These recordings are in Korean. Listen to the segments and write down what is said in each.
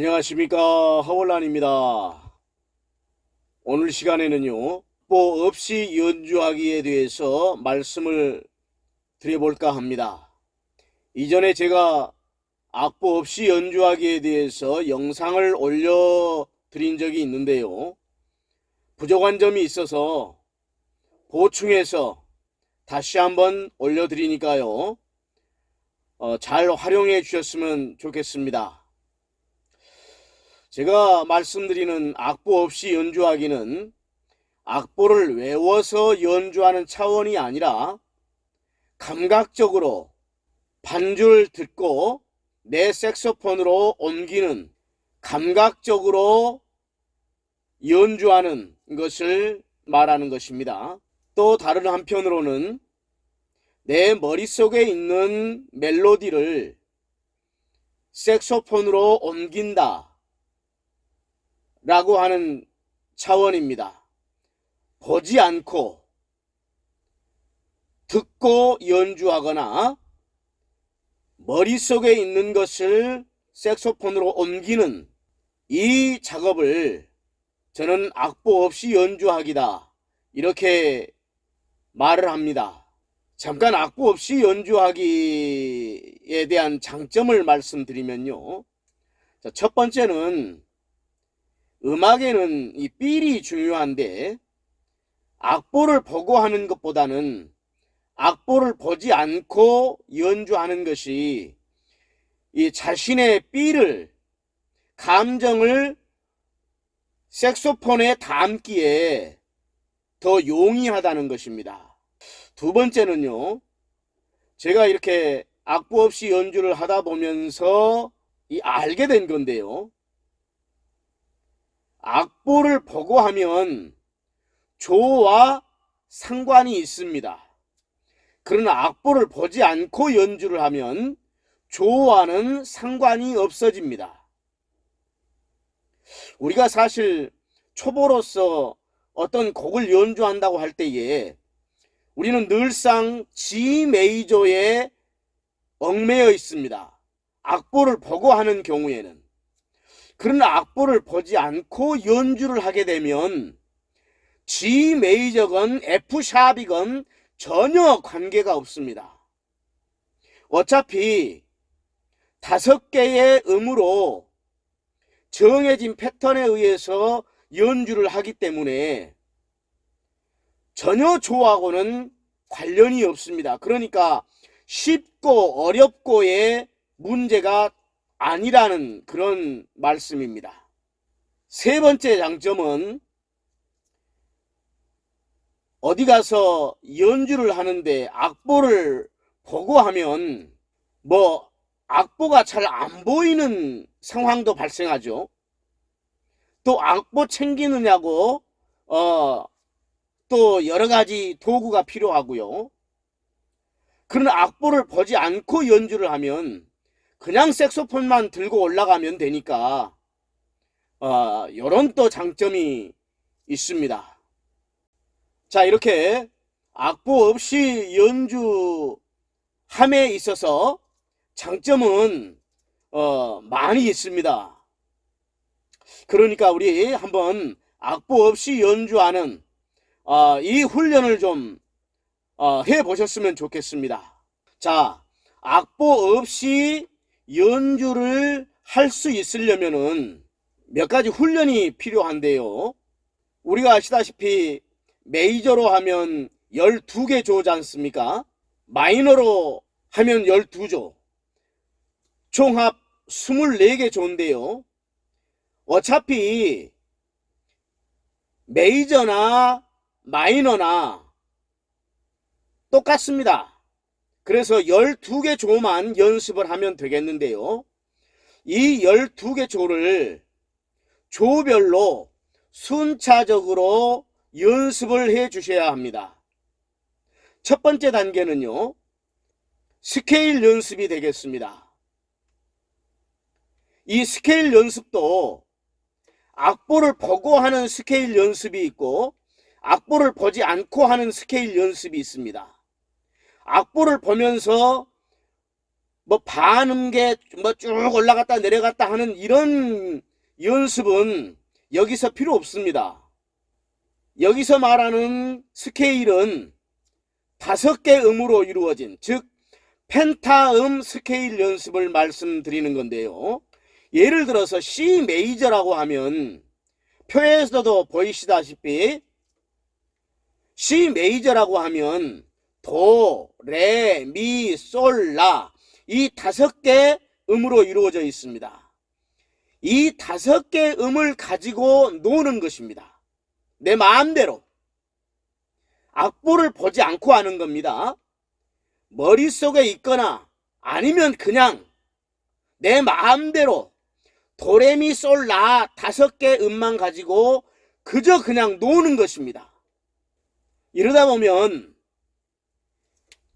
안녕하십니까 하월란입니다. 오늘 시간에는요 악보 없이 연주하기에 대해서 말씀을 드려볼까 합니다. 이전에 제가 악보 없이 연주하기에 대해서 영상을 올려 드린 적이 있는데요. 부족한 점이 있어서 보충해서 다시 한번 올려 드리니까요. 어, 잘 활용해 주셨으면 좋겠습니다. 제가 말씀드리는 악보 없이 연주하기는 악보를 외워서 연주하는 차원이 아니라 감각적으로 반주를 듣고 내 색소폰으로 옮기는 감각적으로 연주하는 것을 말하는 것입니다. 또 다른 한편으로는 내 머릿속에 있는 멜로디를 색소폰으로 옮긴다. 라고 하는 차원입니다. 보지 않고 듣고 연주하거나 머릿속에 있는 것을 색소폰으로 옮기는 이 작업을 저는 악보 없이 연주하기다. 이렇게 말을 합니다. 잠깐 악보 없이 연주하기에 대한 장점을 말씀드리면요. 자, 첫 번째는 음악에는 이 필이 중요한데 악보를 보고 하는 것보다는 악보를 보지 않고 연주하는 것이 이 자신의 필을 감정을 색소폰에 담기에 더 용이하다는 것입니다. 두 번째는요. 제가 이렇게 악보 없이 연주를 하다 보면서 이 알게 된 건데요. 악보를 보고 하면 조와 상관이 있습니다. 그러나 악보를 보지 않고 연주를 하면 조와는 상관이 없어집니다. 우리가 사실 초보로서 어떤 곡을 연주한다고 할 때에 우리는 늘상 G 메이저에 얽매여 있습니다. 악보를 보고 하는 경우에는. 그러나 악보를 보지 않고 연주를 하게 되면 G 메이저건 F 샵이건 전혀 관계가 없습니다. 어차피 다섯 개의 음으로 정해진 패턴에 의해서 연주를 하기 때문에 전혀 조하고는 관련이 없습니다. 그러니까 쉽고 어렵고의 문제가 아니라는 그런 말씀입니다. 세 번째 장점은 어디 가서 연주를 하는데 악보를 보고 하면 뭐 악보가 잘 안 보이는 상황도 발생하죠. 또 악보 챙기느냐고 어, 또 여러 가지 도구가 필요하고요. 그러나 악보를 보지 않고 연주를 하면 그냥 색소폰만 들고 올라가면 되니까 어, 요런 또 장점이 있습니다. 자 이렇게 악보 없이 연주함에 있어서 장점은 어, 많이 있습니다. 그러니까 우리 한번 악보 없이 연주하는 어, 이 훈련을 좀 어, 해보셨으면 좋겠습니다. 자, 악보 없이 연주를 할 수 있으려면은 몇 가지 훈련이 필요한데요. 우리가 아시다시피 메이저로 하면 12개 조지 않습니까? 마이너로 하면 12조. 총합 24개 조인데요. 어차피 메이저나 마이너나 똑같습니다. 그래서 12개 조만 연습을 하면 되겠는데요. 이 12개 조를 조별로 순차적으로 연습을 해 주셔야 합니다. 첫 번째 단계는요. 스케일 연습이 되겠습니다. 이 스케일 연습도 악보를 보고 하는 스케일 연습이 있고 악보를 보지 않고 하는 스케일 연습이 있습니다. 악보를 보면서 뭐 반음계 뭐 쭉 올라갔다 내려갔다 하는 이런 연습은 여기서 필요 없습니다. 여기서 말하는 스케일은 다섯 개 음으로 이루어진 즉 펜타음 스케일 연습을 말씀드리는 건데요. 예를 들어서 C 메이저라고 하면 표에서도 보이시다시피 C 메이저라고 하면 도, 레, 미, 솔, 라 이 다섯 개 음으로 이루어져 있습니다. 이 다섯 개 음을 가지고 노는 것입니다. 내 마음대로 악보를 보지 않고 하는 겁니다. 머릿속에 있거나 아니면 그냥 내 마음대로 도레미 솔라 다섯 개 음만 가지고 그저 그냥 노는 것입니다. 이러다 보면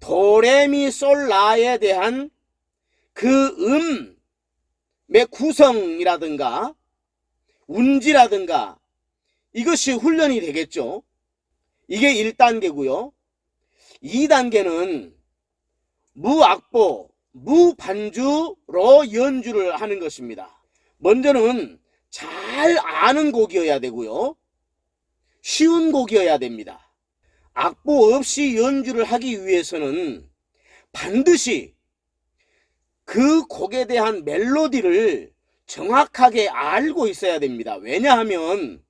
도레미솔라에 대한 그 음의 구성이라든가 운지라든가 이것이 훈련이 되겠죠. 이게 1단계고요. 2단계는 무악보, 무반주로 연주를 하는 것입니다. 먼저는 잘 아는 곡이어야 되고요. 쉬운 곡이어야 됩니다. 악보 없이 연주를 하기 위해서는 반드시 그 곡에 대한 멜로디를 정확하게 알고 있어야 됩니다. 왜냐하면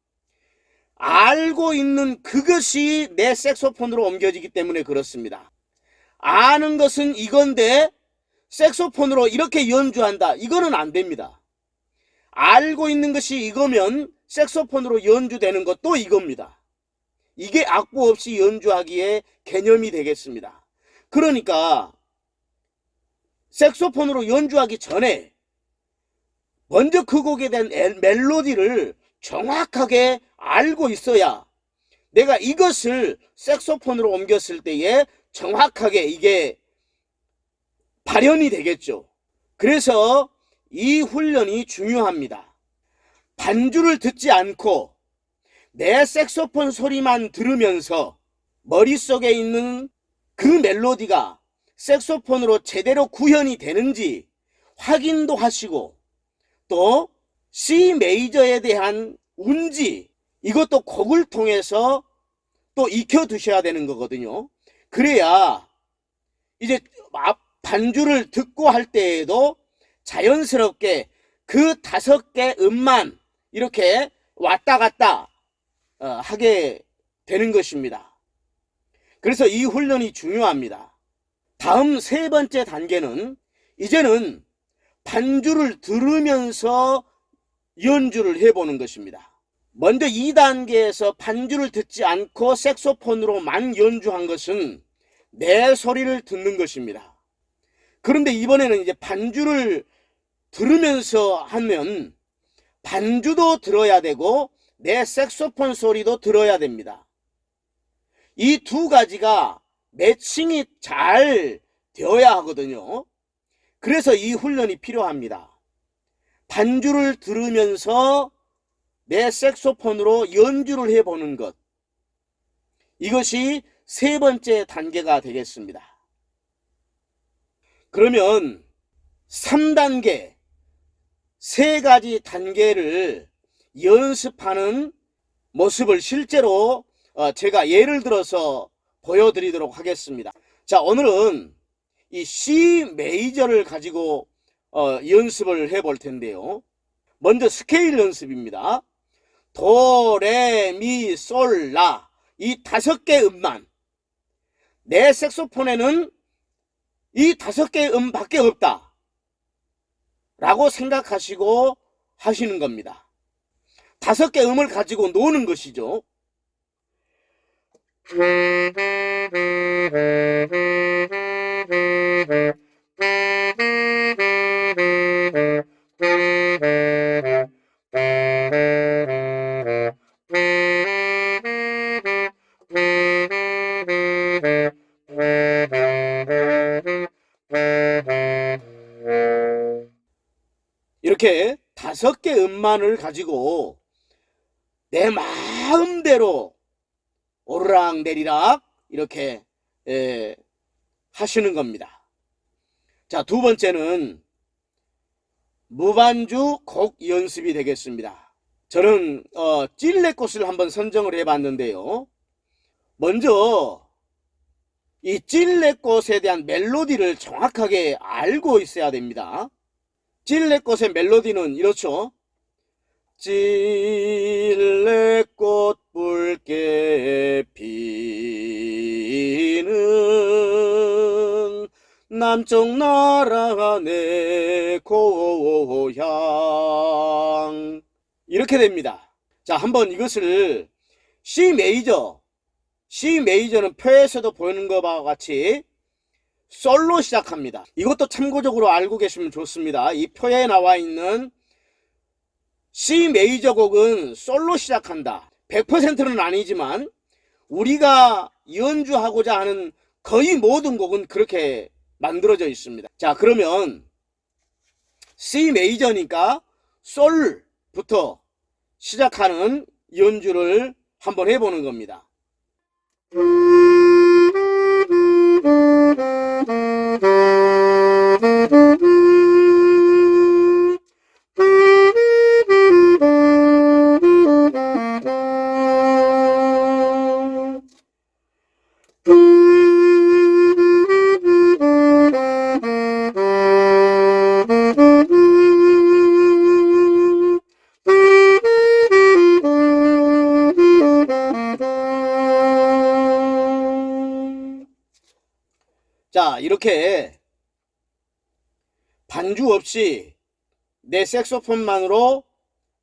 알고 있는 그것이 내 색소폰으로 옮겨지기 때문에 그렇습니다. 아는 것은 이건데 색소폰으로 이렇게 연주한다. 이거는 안 됩니다. 알고 있는 것이 이거면 색소폰으로 연주되는 것도 이겁니다. 이게 악보 없이 연주하기에 개념이 되겠습니다. 그러니까 색소폰으로 연주하기 전에 먼저 그 곡에 대한 멜로디를 정확하게 알고 있어야 내가 이것을 색소폰으로 옮겼을 때에 정확하게 이게 발현이 되겠죠. 그래서 이 훈련이 중요합니다. 반주를 듣지 않고 내 색소폰 소리만 들으면서 머릿속에 있는 그 멜로디가 색소폰으로 제대로 구현이 되는지 확인도 하시고 또 C 메이저에 대한 운지 이것도 곡을 통해서 또 익혀 두셔야 되는 거거든요. 그래야 이제 반주를 듣고 할 때에도 자연스럽게 그 다섯 개 음만 이렇게 왔다 갔다 어, 하게 되는 것입니다. 그래서 이 훈련이 중요합니다. 다음 세 번째 단계는 이제는 반주를 들으면서 연주를 해보는 것입니다. 먼저 2단계에서 반주를 듣지 않고 색소폰으로만 연주한 것은 내 소리를 듣는 것입니다. 그런데 이번에는 이제 반주를 들으면서 하면 반주도 들어야 되고 내 색소폰 소리도 들어야 됩니다. 이 두 가지가 매칭이 잘 되어야 하거든요. 그래서 이 훈련이 필요합니다. 반주를 들으면서 내 색소폰으로 연주를 해보는 것. 이것이 세 번째 단계가 되겠습니다. 그러면 3단계, 세 가지 단계를 연습하는 모습을 실제로 어, 제가 예를 들어서 보여드리도록 하겠습니다. 자, 오늘은 이 C 메이저를 가지고 어, 연습을 해 볼 텐데요. 먼저 스케일 연습입니다. 도, 레, 미, 솔, 라. 이 다섯 개 음만. 내 색소폰에는 이 다섯 개 음밖에 없다. 라고 생각하시고 하시는 겁니다. 다섯 개 음을 가지고 노는 것이죠. 이렇게 다섯 개 음만을 가지고 내 마음대로 오르락 내리락 이렇게 에, 하시는 겁니다. 자, 두 번째는 무반주 곡 연습이 되겠습니다. 저는 어, 찔레꽃을 한번 선정을 해봤는데요. 먼저 이 찔레꽃에 대한 멜로디를 정확하게 알고 있어야 됩니다. 찔레꽃의 멜로디는 이렇죠. 찔레꽃 붉게 피는 남쪽 나라 내 고향 이렇게 됩니다. 자, 한번 이것을 C 메이저 C 메이저는 표에서도 보이는 것과 같이 솔로 시작합니다. 이것도 참고적으로 알고 계시면 좋습니다. 이 표에 나와 있는 C 메이저 곡은 솔로 시작한다. 100%는 아니지만 우리가 연주하고자 하는 거의 모든 곡은 그렇게 만들어져 있습니다. 자, 그러면 C 메이저니까 솔부터 시작하는 연주를 한번 해보는 겁니다. 자, 이렇게 반주 없이 내 색소폰만으로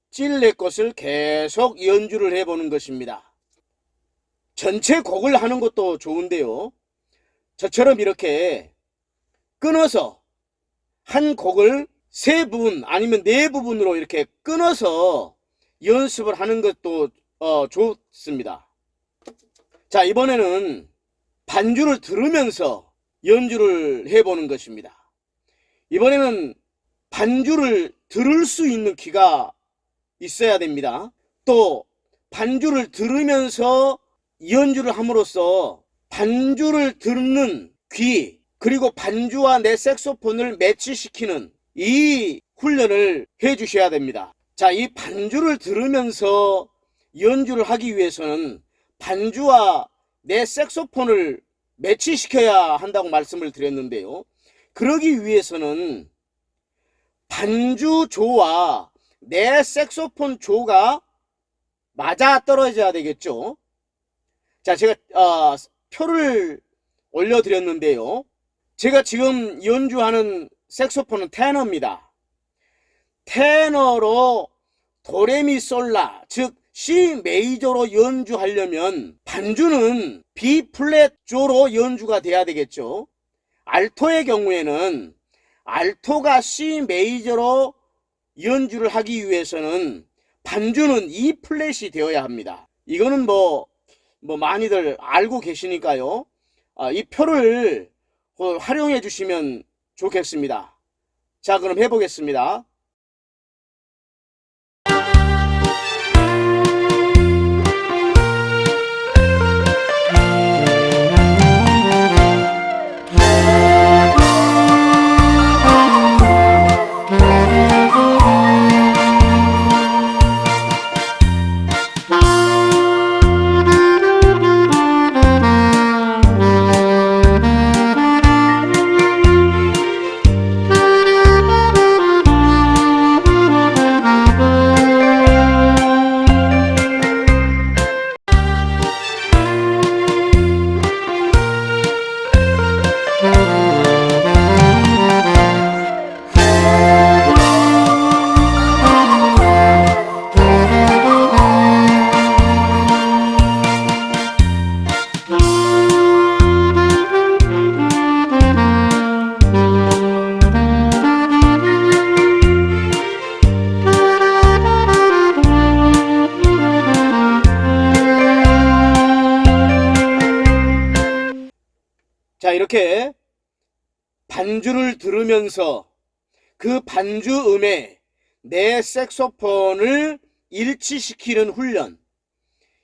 찔레 것을 계속 연주를 해보는 것입니다. 전체 곡을 하는 것도 좋은데요. 저처럼 이렇게 끊어서 한 곡을 세 부분 아니면 네 부분으로 이렇게 끊어서 연습을 하는 것도 어, 좋습니다. 자, 이번에는 반주를 들으면서 연주를 해보는 것입니다. 이번에는 반주를 들을 수 있는 귀가 있어야 됩니다. 또 반주를 들으면서 연주를 함으로써 반주를 듣는 귀 그리고 반주와 내 색소폰을 매치시키는 이 훈련을 해 주셔야 됩니다. 자, 이 반주를 들으면서 연주를 하기 위해서는 반주와 내 색소폰을 매치시켜야 한다고 말씀을 드렸는데요. 그러기 위해서는 반주 조와 내 색소폰 조가 맞아 떨어져야 되겠죠. 자, 제가 어, 표를 올려드렸는데요. 제가 지금 연주하는 색소폰은 테너입니다. 테너로 도레미솔라, 즉 C 메이저로 연주하려면 반주는 B 플랫조로 연주가 돼야 되겠죠. 알토의 경우에는 알토가 C 메이저로 연주를 하기 위해서는 반주는 E 플랫이 되어야 합니다. 이거는 뭐, 뭐 많이들 알고 계시니까요. 아, 이 표를 어, 활용해 주시면 좋겠습니다. 자, 그럼 해보겠습니다. 이렇게 반주를 들으면서 그 반주 음에 내 색소폰을 일치시키는 훈련.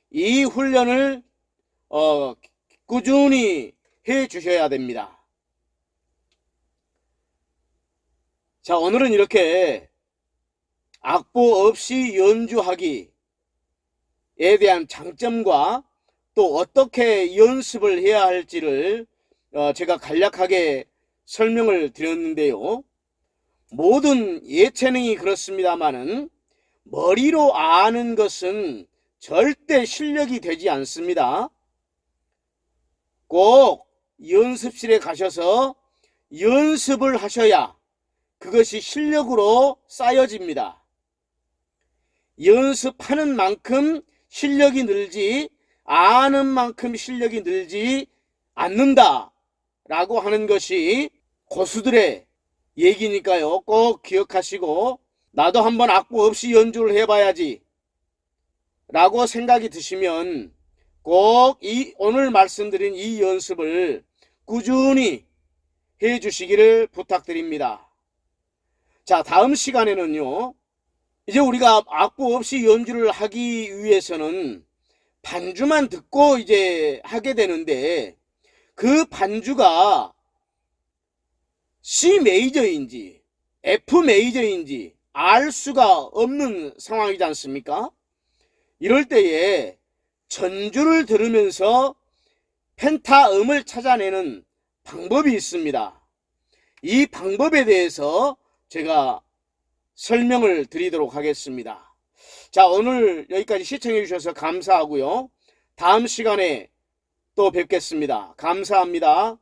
이 훈련을 어, 꾸준히 해 주셔야 됩니다. 자, 오늘은 이렇게 악보 없이 연주하기에 대한 장점과 또 어떻게 연습을 해야 할지를 어, 제가 간략하게 설명을 드렸는데요. 모든 예체능이 그렇습니다만은 머리로 아는 것은 절대 실력이 되지 않습니다. 꼭 연습실에 가셔서 연습을 하셔야 그것이 실력으로 쌓여집니다. 연습하는 만큼 실력이 늘지 아는 만큼 실력이 늘지 않는다 라고 하는 것이 고수들의 얘기니까요. 꼭 기억하시고 나도 한번 악보 없이 연주를 해봐야지 라고 생각이 드시면 꼭 이 오늘 말씀드린 이 연습을 꾸준히 해 주시기를 부탁드립니다. 자, 다음 시간에는요. 이제 우리가 악보 없이 연주를 하기 위해서는 반주만 듣고 이제 하게 되는데 그 반주가 C 메이저인지 F 메이저인지 알 수가 없는 상황이지 않습니까? 이럴 때에 전주를 들으면서 펜타음을 찾아내는 방법이 있습니다. 이 방법에 대해서 제가 설명을 드리도록 하겠습니다. 자, 오늘 여기까지 시청해 주셔서 감사하고요. 다음 시간에 또 뵙겠습니다. 감사합니다.